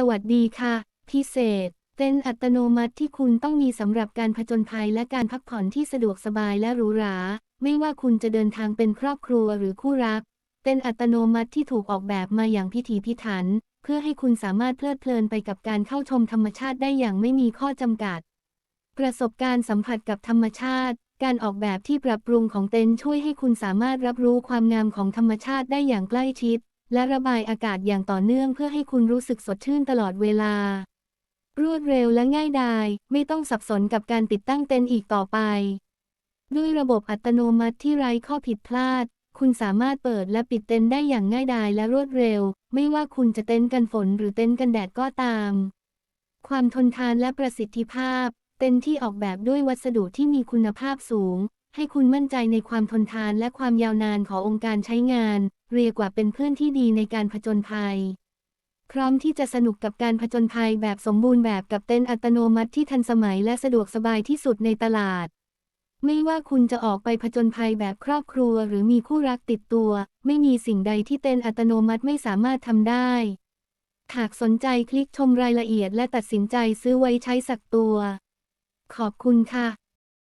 สวัสดีค่ะ พิเศษ เต็นท์อัตโนมัติที่คุณต้องมีสำหรับการผจญภัยและการพักผ่อนที่สะดวกสบายและหรูหรา ไม่ว่าคุณจะเดินทางเป็นครอบครัวหรือคู่รัก เต็นท์อัตโนมัติที่ถูกออกแบบมาอย่างพิถีพิถัน เพื่อให้คุณสามารถเพลิดเพลินไปกับการเข้าชมธรรมชาติได้อย่างไม่มีข้อจำกัด ประสบการณ์สัมผัสกับธรรมชาติ การออกแบบที่ปรับปรุงของเต็นท์ช่วยให้คุณสามารถรับรู้ความงามของธรรมชาติได้อย่างใกล้ชิด และระบายอากาศอย่างต่อเนื่องเพื่อให้คุณรู้สึกสดชื่นตลอดเวลา รวดเร็วและง่ายดาย ไม่ต้องสับสนกับการติดตั้งเต็นท์อีกต่อไป ด้วยระบบอัตโนมัติที่ไร้ข้อผิดพลาด คุณสามารถเปิดและปิดเต็นท์ได้อย่างง่ายดายและรวดเร็ว ไม่ว่าคุณจะเต็นท์กันฝนหรือเต็นท์กันแดดก็ตาม ความทนทานและประสิทธิภาพ เต็นท์ที่ออกแบบด้วยวัสดุที่มีคุณภาพสูง ให้คุณมั่นใจในความทนทานและความยาวนานขององค์การใช้งาน เรียกว่าเป็นเพื่อนที่ดีในการผจญภัย พร้อมที่จะสนุกกับการผจญภัยแบบสมบูรณ์แบบกับเต็นอัตโนมัติที่ทันสมัยและสะดวกสบายที่สุดในตลาด ไม่ว่าคุณจะออกไปผจญภัยแบบครอบครัว หรือมีคู่รักติดตัว ไม่มีสิ่งใดที่เต็นอัตโนมัติไม่สามารถทำได้ หากสนใจคลิกชมรายละเอียดและตัดสินใจซื้อไว้ใช้สักตัว ขอบคุณค่ะ